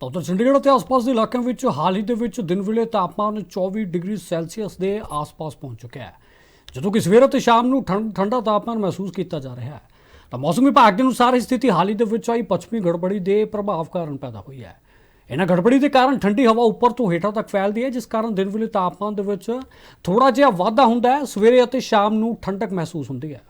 ਤਾਂ ਉੱਧਰ ਚੰਡੀਗੜ੍ਹ ਅਤੇ ਆਸ-ਪਾਸ ਦੇ ਇਲਾਕਿਆਂ ਵਿੱਚ ਹਾਲ ਹੀ ਦੇ ਵਿੱਚ ਦਿਨ ਵੇਲੇ ਤਾਪਮਾਨ 24 ਡਿਗਰੀ ਸੈਲਸੀਅਸ ਦੇ ਆਸ-ਪਾਸ ਪਹੁੰਚ ਚੁੱਕਿਆ ਹੈ। ਜਦੋਂ ਕਿ ਸਵੇਰ ਅਤੇ ਸ਼ਾਮ ਨੂੰ ਠੰਡ- ਠੰਡਾ ਤਾਪਮਾਨ ਮਹਿਸੂਸ ਕੀਤਾ ਜਾ ਰਿਹਾ ਹੈ। ਤਾਂ ਮੌਸਮ ਵਿਭਾਗ ਦੇ ਅਨੁਸਾਰ ਇਹ ਸਥਿਤੀ ਹਾਲ ਹੀ ਦੇ ਵਿੱਚ ਆਈ ਪੱਛਮੀ ਗੜਬੜੀ ਦੇ ਪ੍ਰਭਾਵ ਕਾਰਨ ਪੈਦਾ ਹੋਈ ਹੈ। ਇਹਨਾਂ ਗੜਬੜੀ ਦੇ ਕਾਰਨ ਠੰਡੀ ਹਵਾ ਉੱਪਰ ਤੋਂ ਹੇਠਾਂ ਤੱਕ ਫੈਲਦੀ ਹੈ, ਜਿਸ ਕਾਰਨ ਦਿਨ ਵੇਲੇ ਤਾਪਮਾਨ ਦੇ ਵਿੱਚ ਥੋੜਾ ਜਿਹਾ ਵਾਧਾ ਹੁੰਦਾ ਹੈ। ਸਵੇਰੇ ਅਤੇ ਸ਼ਾਮ ਨੂੰ ਠੰਡਕ ਮਹਿਸੂਸ ਹੁੰਦੀ ਹੈ।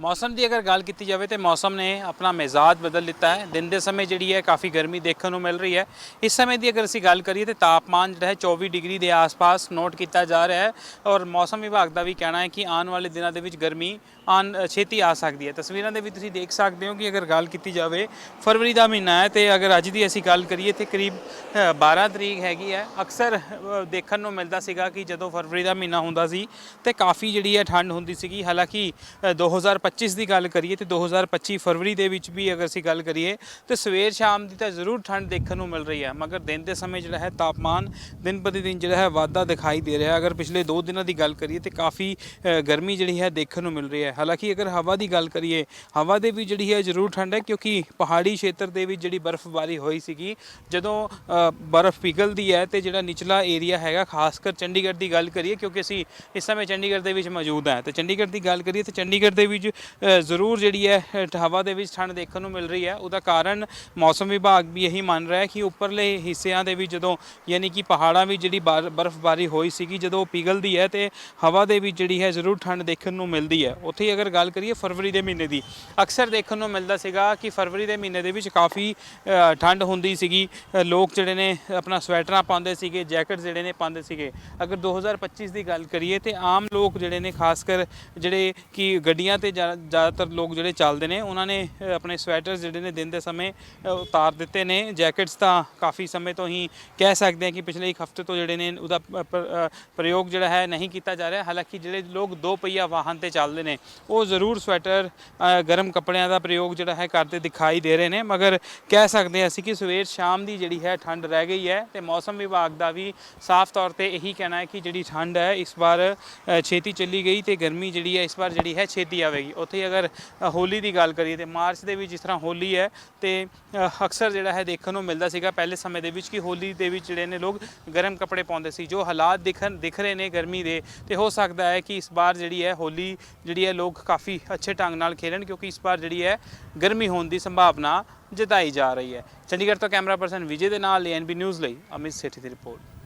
ਮੌਸਮ ਦੀ ਅਗਰ ਗੱਲ ਕੀਤੀ ਜਾਵੇ ਤੇ ਮੌਸਮ ਨੇ ਆਪਣਾ ਮਿਜ਼ਾਜ ਬਦਲ ਲਿੱਤਾ ਹੈ। ਦਿਨ ਦੇ ਸਮੇਂ ਜਿਹੜੀ ਹੈ ਕਾਫੀ ਗਰਮੀ ਦੇਖਣ ਨੂੰ ਮਿਲ ਰਹੀ ਹੈ। ਇਸ ਸਮੇਂ ਦੀ ਅਗਰ ਅਸੀਂ ਗੱਲ ਕਰੀਏ ਤੇ ਤਾਪਮਾਨ ਜਿਹੜਾ ਹੈ 24 ਡਿਗਰੀ ਦੇ ਆਸ-ਪਾਸ ਨੋਟ ਕੀਤਾ ਜਾ ਰਿਹਾ ਹੈ ਔਰ ਮੌਸਮ ਵਿਭਾਗ ਦਾ ਵੀ ਕਹਿਣਾ ਹੈ ਕਿ ਆਉਣ ਵਾਲੇ ਦਿਨਾਂ ਦੇ ਵਿੱਚ ਗਰਮੀ ਆਨ ਛੇਤੀ ਆ ਸਕਦੀ ਹੈ। ਤਸਵੀਰਾਂ ਦੇ ਵਿੱਚ ਤੁਸੀਂ ਦੇਖ ਸਕਦੇ ਹੋ ਕਿ ਅਗਰ ਗੱਲ ਕੀਤੀ ਜਾਵੇ ਫਰਵਰੀ ਦਾ ਮਹੀਨਾ ਹੈ ਤੇ ਅਗਰ ਅੱਜ ਦੀ ਅਸੀਂ ਗੱਲ ਕਰੀਏ ਤੇ ਕਰੀਬ ਅ, 12 ਤਰੀਕ ਹੈਗੀ ਹੈ। ਅਕਸਰ ਦੇਖਣ ਨੂੰ ਮਿਲਦਾ ਸੀਗਾ ਕਿ ਜਦੋਂ ਫਰਵਰੀ ਦਾ ਮਹੀਨਾ ਹੁੰਦਾ ਸੀ ਤੇ ਕਾਫੀ ਜਿਹੜੀ ਹੈ ਠੰਡ ਹੁੰਦੀ ਸੀਗੀ। ਹਾਲਾਂਕਿ ਅ, 2025 ਦੀ ਗੱਲ ਕਰੀਏ ਤੇ 2025 ਫਰਵਰੀ ਦੇ ਵਿੱਚ ਵੀ ਅਗਰ ਅਸੀਂ ਗੱਲ ਕਰੀਏ ਤੇ ਸਵੇਰ ਸ਼ਾਮ ਦੀ ਤਾਂ ਜ਼ਰੂਰ ਠੰਡ ਦੇਖਣ ਨੂੰ ਮਿਲ ਰਹੀ ਹੈ। ਮਗਰ ਦਿਨ ਦੇ ਸਮੇਂ ਜਿਹੜਾ ਹੈ ਤਾਪਮਾਨ ਦਿਨ ਪ੍ਰਤੀ ਦਿਨ ਜਿਹੜਾ ਹੈ ਵਾਧਾ ਦਿਖਾਈ ਦੇ ਰਿਹਾ ਅਗਰ ਪਿਛਲੇ 2 ਦਿਨਾਂ ਦੀ ਗੱਲ ਕਰੀਏ ਤੇ ਕਾਫੀ ਗਰਮੀ ਜਿਹੜੀ ਹੈ ਦੇਖਣ ਨੂੰ ਮਿਲ ਰਹੀ ਹੈ। ਹਾਲਾਂਕਿ ਅਗਰ ਹਵਾ ਦੀ ਗੱਲ ਕਰੀਏ, ਹਵਾ ਦੇ ਵੀ ਜਿਹੜੀ ਹੈ ਜ਼ਰੂਰ ਠੰਡ ਹੈ ਕਿਉਂਕਿ ਪਹਾੜੀ ਖੇਤਰ ਦੇ ਵਿੱਚ ਜਿਹੜੀ ਬਰਫ਼ਬਾਰੀ ਹੋਈ ਸੀਗੀ, ਜਦੋਂ ਬਰਫ਼ ਪਿਘਲਦੀ ਹੈ ਤੇ ਜਿਹੜਾ ਨਿਚਲਾ ਏਰੀਆ ਹੈਗਾ ਖਾਸ ਕਰ ਚੰਡੀਗੜ੍ਹ ਦੀ ਗੱਲ ਕਰੀਏ ਕਿਉਂਕਿ ਅਸੀਂ ਇਸ ਸਮੇਂ ਚੰਡੀਗੜ੍ਹ ਦੇ ਵਿੱਚ ਮੌਜੂਦ ਹਾਂ। ਤੇ ਚੰਡੀਗੜ੍ਹ ਦੀ ਗੱਲ ਕਰੀਏ ਤੇ ਚੰਡੀਗੜ੍ਹ ਦੇ ਵਿੱਚ ਜ਼ਰੂਰ ਜਿਹੜੀ ਹੈ ਹਵਾ ਦੇ ਵਿੱਚ ਠੰਡ ਦੇਖਣ ਨੂੰ ਮਿਲ ਰਹੀ ਹੈ। ਉਹਦਾ ਕਾਰਨ ਮੌਸਮ ਵਿਭਾਗ ਵੀ ਇਹੀ ਮੰਨ ਰਿਹਾ ਹੈ ਕਿ ਉੱਪਰਲੇ ਹਿੱਸਿਆਂ ਦੇ ਵਿੱਚ ਜਦੋਂ ਯਾਨੀ ਕਿ ਪਹਾੜਾਂ ਵਿੱਚ ਜਿਹੜੀ ਬਾਰ- ਬਰਫ਼ਬਾਰੀ ਹੋਈ ਸੀਗੀ, ਜਦੋਂ ਉਹ ਪਿਘਲਦੀ ਹੈ ਤੇ ਹਵਾ ਦੇ ਵਿੱਚ ਜਿਹੜੀ ਹੈ ਜ਼ਰੂਰ ਠੰਡ ਦੇਖਣ ਨੂੰ ਮਿਲਦੀ ਹੈ। ਉੱਥੇ ਹੀ ਅਗਰ ਗੱਲ ਕਰੀਏ ਫਰਵਰੀ ਦੇ ਮਹੀਨੇ ਦੀ, ਅਕਸਰ ਦੇਖਣ ਨੂੰ ਮਿਲਦਾ ਸੀਗਾ ਕਿ ਫਰਵਰੀ ਦੇ ਮਹੀਨੇ ਦੇ ਵਿੱਚ ਕਾਫੀ ਠੰਡ ਹੁੰਦੀ ਸੀਗੀ। ਲੋਕ ਜਿਹੜੇ ਨੇ ਆਪਣਾ ਸਵੈਟਰਾਂ ਪਾਉਂਦੇ ਸੀਗੇ ਜੈਕਟ ਜਿਹੜੇ ਨੇ ਪਾਉਂਦੇ ਸੀਗੇ। ਅਗਰ 2025 ਦੀ ਗੱਲ ਕਰੀਏ ਤੇ ਆਮ ਲੋਕ ਜਿਹੜੇ ਨੇ, ਖਾਸ ਕਰ ਜਿਹੜੇ ਕਿ ਗੱਡੀਆਂ ਤੇ ਜ਼ਿਆ- ਜ਼ਿਆਦਾਤਰ ਲੋਕ ਜਿਹੜੇ ਚੱਲਦੇ ਨੇ, ਉਹਨਾਂ ਨੇ ਆਪਣੇ ਸਵੈਟਰ ਜਿਹੜੇ ਨੇ ਦਿਨ ਦੇ ਸਮੇਂ ਉਤਾਰ ਦਿੱਤੇ ਨੇ। ਜੈਕਟਸ ਤਾਂ ਕਾਫੀ ਸਮੇਂ ਤੋਂ ਹੀ ਕਹਿ ਸਕਦੇ ਹਾਂ ਕਿ ਪਿਛਲੇ ਇੱਕ ਹਫ਼ਤੇ ਤੋਂ ਜਿਹੜੇ ਨੇ, ਉਹਦਾ ਪ੍ਰਯੋਗ ਜਿਹੜਾ ਹੈ ਨਹੀਂ ਕੀਤਾ ਜਾ ਰਿਹਾ। ਹਾਲਾਂਕਿ ਜਿਹੜੇ ਲੋਕ ਦੋ ਪਹੀਆ ਵਾਹਨ ਤੇ ਚੱਲਦੇ ਨੇ, ਉਹ ਜ਼ਰੂਰ ਸਵੈਟਰ ਗਰਮ ਕੱਪੜਿਆਂ ਦਾ ਪ੍ਰਯੋਗ ਜਿਹੜਾ ਹੈ ਕਰਦੇ ਦਿਖਾਈ ਦੇ ਰਹੇ ਨੇ। ਮਗਰ ਕਹਿ ਸਕਦੇ ਹਾਂ ਅਸੀਂ ਕਿ ਸਵੇਰ ਸ਼ਾਮ ਦੀ ਜਿਹੜੀ ਹੈ ਠੰਡ ਰਹਿ ਗਈ ਹੈ ਤੇ ਮੌਸਮ ਵਿਭਾਗ ਦਾ ਵੀ ਸਾਫ਼ ਤੌਰ ਤੇ ਇਹੀ ਕਹਿਣਾ ਹੈ ਕਿ ਜਿਹੜੀ ਠੰਡ ਹੈ ਇਸ ਵਾਰ ਛੇਤੀ ਚੱਲੀ ਗਈ ਤੇ ਗਰਮੀ ਜਿਹੜੀ ਹੈ ਇਸ ਵਾਰ ਜਿਹੜੀ ਹੈ ਛੇਤੀ ਆਵੇਗੀ। ਉੱਥੇ ਅਗਰ ਹੋਲੀ ਦੀ ਗੱਲ ਕਰੀਏ ਤੇ ਮਾਰਚ ਦੇ ਵਿੱਚ ਜਿਸ ਤਰ੍ਹਾਂ ਹੋਲੀ ਹੈ ਤੇ ਅਕਸਰ ਜਿਹੜਾ ਹੈ ਦੇਖਣ ਨੂੰ ਮਿਲਦਾ ਸੀਗਾ ਪਹਿਲੇ ਸਮੇਂ ਦੇ ਵਿੱਚ ਕਿ ਹੋਲੀ ਦੇ ਵਿੱਚ ਜਿਹੜੇ ਨੇ ਲੋਕ ਗਰਮ ਕੱਪੜੇ ਪਾਉਂਦੇ ਸੀ, ਜੋ ਹਾਲਾਤ ਦਿਖਣ ਦਿਖ ਰਹੇ ਨੇ ਗਰਮੀ ਦੇ, ਤੇ ਹੋ ਸਕਦਾ ਹੈ ਕਿ ਇਸ ਵਾਰ ਜਿਹੜੀ ਹੈ ਹੋਲੀ ਜਿਹੜੀ ਹੈ ਲੋਕ ਕਾਫੀ ਅੱਛੇ ਢੰਗ ਨਾਲ ਖੇਡਣ ਕਿਉਂਕਿ ਇਸ ਵਾਰ ਜਿਹੜੀ ਹੈ ਗਰਮੀ ਹੋਣ ਦੀ ਸੰਭਾਵਨਾ ਜਤਾਈ ਜਾ ਰਹੀ ਹੈ। ਚੰਡੀਗੜ੍ਹ ਤੋਂ ਕੈਮਰਾ ਪਰਸਨ ਵਿਜੇ ਦੇ ਨਾਲ ਐਨਬੀ ਨਿਊਜ਼ ਲਈ ਅਮਿਤ ਸੇਠੀ ਦੀ ਰਿਪੋਰਟ।